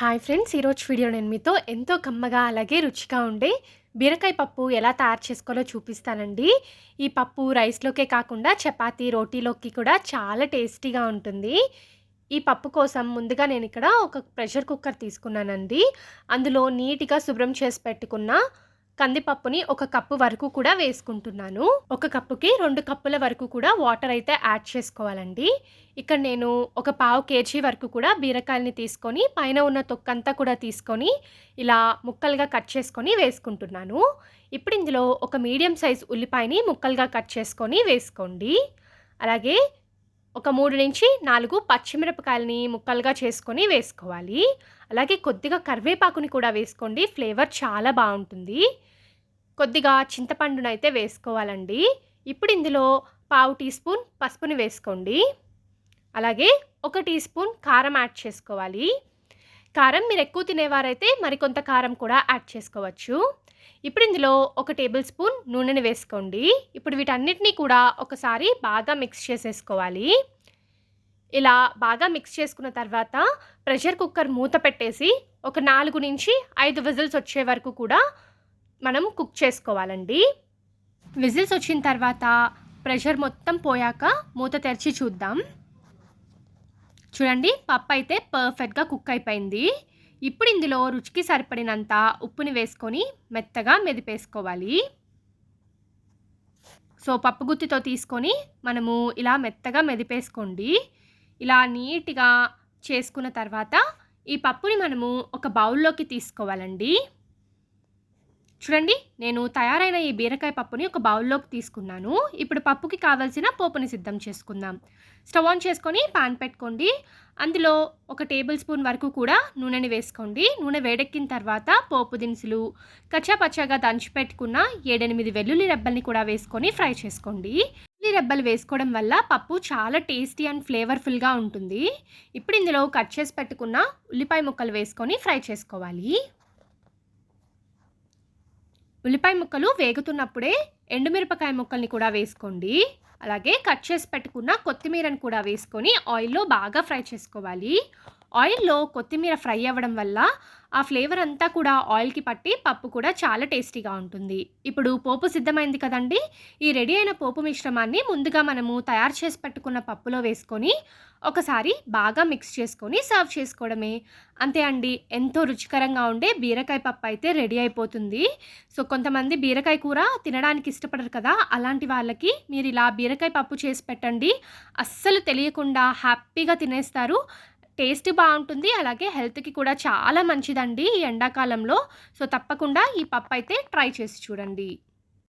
Hi friends ఈరోజు video నేను మీతో ఎంతో కమ్మగా అలాగే రుచిగా ఉండే బీరకాయ పప్పు ఎలా తయారు చేసుకోవాలో చూపిస్తానండి. ఈ పప్పు రైస్లోకే కాకుండా చపాతీ రోటీలోకి కూడా చాలా టేస్టీగా ఉంటుంది. ఈ పప్పు కోసం ముందుగా నేను ఇక్కడ ఒక ప్రెషర్ కుక్కర్ తీసుకున్నానండి. అందులో నీట్గా శుభ్రం చేసి పెట్టుకున్న కందిపప్పుని ఒక కప్పు వరకు కూడా వేసుకుంటున్నాను. ఒక కప్పుకి రెండు కప్పుల వరకు కూడా వాటర్ అయితే యాడ్ చేసుకోవాలండి. ఇక్కడ నేను ఒక పావు కేజీ వరకు కూడా బీరకాయలని తీసుకొని పైన ఉన్న తొక్కంతా కూడా తీసుకొని ఇలా ముక్కలుగా కట్ చేసుకొని వేసుకుంటున్నాను. ఇప్పుడు ఇందులో ఒక మీడియం సైజ్ ఉల్లిపాయని ముక్కలుగా కట్ చేసుకొని వేసుకోండి. అలాగే ఒక మూడు నుంచి నాలుగు పచ్చిమిరపకాయలని ముక్కలుగా చేసుకొని వేసుకోవాలి. అలాగే కొద్దిగా కరివేపాకుని కూడా వేసుకోండి. ఫ్లేవర్ చాలా బాగుంటుంది. కొద్దిగా చింతపండునైతే వేసుకోవాలండి. ఇప్పుడు ఇందులో పావు టీ స్పూన్ పసుపుని వేసుకోండి. అలాగే ఒక టీ స్పూన్ కారం యాడ్ చేసుకోవాలి. కారం మీరు ఎక్కువ తినేవారైతే మరికొంత కారం కూడా యాడ్ చేసుకోవచ్చు. ఇప్పుడు ఇందులో ఒక టేబుల్ స్పూన్ నూనెని వేసుకోండి. ఇప్పుడు వీటన్నిటినీ కూడా ఒకసారి బాగా మిక్స్ చేసేసుకోవాలి. ఇలా బాగా మిక్స్ చేసుకున్న తర్వాత ప్రెషర్ కుక్కర్ మూత పెట్టేసి ఒక నాలుగు నుంచి ఐదు విజిల్స్ వచ్చే వరకు కూడా మనం కుక్ చేసుకోవాలండి. విజిల్స్ వచ్చిన తర్వాత ప్రెషర్ మొత్తం పోయాక మూత తెరిచి చూద్దాం. చూడండి పప్పు అయితే పర్ఫెక్ట్గా కుక్ అయిపోయింది. ఇప్పుడు ఇందులో రుచికి సరిపడినంత ఉప్పుని వేసుకొని మెత్తగా మెదిపేసుకోవాలి. సో పప్పు గుత్తితో తీసుకొని మనము ఇలా మెత్తగా మెదిపేసుకోండి. ఇలా నీట్గా చేసుకున్న తర్వాత ఈ పప్పుని మనము ఒక బౌల్లోకి తీసుకోవాలండి. చూడండి నేను తయారైన ఈ బీరకాయ పప్పుని ఒక బౌల్లోకి తీసుకున్నాను. ఇప్పుడు పప్పుకి కావాల్సిన పోపుని సిద్ధం చేసుకుందాం. స్టవ్ ఆన్ చేసుకొని పాన్ పెట్టుకోండి. అందులో ఒక టేబుల్ స్పూన్ వరకు కూడా నూనెని వేసుకోండి. నూనె వేడెక్కిన తర్వాత పోపు దినుసులు కచ్చాపచ్చాగా దంచి పెట్టుకున్న ఏడెనిమిది వెల్లుల్లి రెబ్బల్ని కూడా వేసుకొని ఫ్రై చేసుకోండి. వెల్లుల్లి రెబ్బలు వేసుకోవడం వల్ల పప్పు చాలా టేస్టీ అండ్ ఫ్లేవర్ఫుల్గా ఉంటుంది. ఇప్పుడు ఇందులో కట్ చేసి పెట్టుకున్న ఉల్లిపాయ ముక్కలు వేసుకొని ఫ్రై చేసుకోవాలి. ఉల్లిపాయ ముక్కలు వేగుతున్నప్పుడే ఎండుమిరపకాయ ముక్కల్ని కూడా వేసుకోండి. అలాగే కట్ చేసి పెట్టుకున్న కొత్తిమీరని కూడా వేసుకొని ఆయిల్లో బాగా ఫ్రై చేసుకోవాలి. ఆయిల్లో కొత్తిమీర ఫ్రై అవ్వడం వల్ల ఆ ఫ్లేవర్ అంతా కూడా ఆయిల్కి పట్టి పప్పు కూడా చాలా టేస్టీగా ఉంటుంది. ఇప్పుడు పోపు సిద్ధమైంది కదండి? ఈ రెడీ అయిన పోపు మిశ్రమాన్ని ముందుగా మనము తయారు చేసి పెట్టుకున్న పప్పులో వేసుకొని ఒకసారి బాగా మిక్స్ చేసుకొని సర్వ్ చేసుకోవడమే. అంతే అండి ఎంతో రుచికరంగా ఉండే బీరకాయ పప్పు అయితే రెడీ అయిపోతుంది. సో కొంతమంది బీరకాయ కూర తినడానికి ఇష్టపడరు కదా? అలాంటి వాళ్ళకి మీరు ఇలా బీరకాయ పప్పు చేసి పెట్టండి. అస్సలు తెలియకుండా హ్యాపీగా తినేస్తారు. టేస్ట్ బాగుంటుంది. అలాగే హెల్త్కి కూడా చాలా మంచిదండి ఈ ఎండాకాలంలో. సో తప్పకుండా ఈ పప్పు అయితే ట్రై చేసి చూడండి.